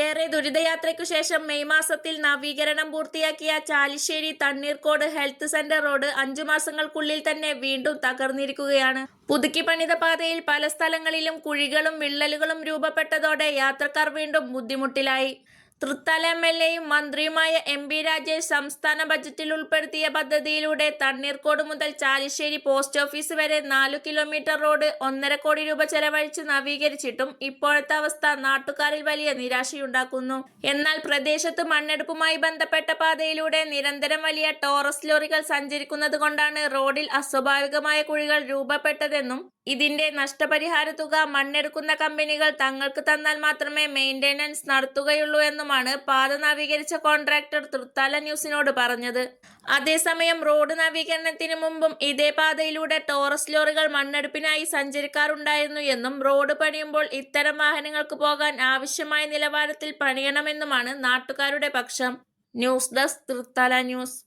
ഏറെ ദുരിതയാത്രയ്ക്കു ശേഷം മെയ് മാസത്തിൽ നവീകരണം പൂർത്തിയാക്കിയ Chalissery Thanneercode health centre road അഞ്ചു മാസങ്ങൾക്കുള്ളിൽ തന്നെ വീണ്ടും തകർന്നിരിക്കുകയാണ്. പുതുക്കി പണിത പാതയിൽ പല സ്ഥലങ്ങളിലും കുഴികളും വിള്ളലുകളും രൂപപ്പെട്ടതോടെ യാത്രക്കാർ വീണ്ടും ബുദ്ധിമുട്ടിലായി. തൃത്താല എം എൽ എയും മന്ത്രിയുമായ എം പി രാജേഷ് സംസ്ഥാന ബജറ്റിൽ ഉൾപ്പെടുത്തിയ പദ്ധതിയിലൂടെ തണ്ണീർക്കോട് മുതൽ ചാലിശ്ശേരി പോസ്റ്റ് ഓഫീസ് വരെ നാലു കിലോമീറ്റർ റോഡ് ഒന്നര കോടി രൂപ ചെലവഴിച്ച് നവീകരിച്ചിട്ടും ഇപ്പോഴത്തെ അവസ്ഥ നാട്ടുകാരിൽ വലിയ നിരാശയുണ്ടാക്കുന്നു. എന്നാൽ പ്രദേശത്ത് മണ്ണെടുപ്പുമായി ബന്ധപ്പെട്ട പാതയിലൂടെ നിരന്തരം വലിയ ടോറസ് ലോറികൾ സഞ്ചരിക്കുന്നത് കൊണ്ടാണ് റോഡിൽ അസ്വാഭാവികമായ കുഴികൾ രൂപപ്പെട്ടതെന്നും ഇതിന്റെ നഷ്ടപരിഹാര തുക മണ്ണെടുക്കുന്ന കമ്പനികൾ തങ്ങൾക്ക് തന്നാൽ മാത്രമേ മെയിന്റനൻസ് നടത്തുകയുള്ളൂ എന്നുമാണ് പാത നവീകരിച്ച കോൺട്രാക്ടർ തൃത്താല ന്യൂസിനോട് പറഞ്ഞത്. അതേസമയം റോഡ് നവീകരണത്തിന് മുമ്പും ഇതേ പാതയിലൂടെ ടോറസ് ലോറികൾ മണ്ണെടുപ്പിനായി സഞ്ചരിക്കാറുണ്ടായിരുന്നു എന്നും റോഡ് പണിയുമ്പോൾ ഇത്തരം വാഹനങ്ങൾക്ക് പോകാൻ ആവശ്യമായ നിലവാരത്തിൽ പണിയണമെന്നുമാണ് നാട്ടുകാരുടെ പക്ഷം. News desk Thrithala news.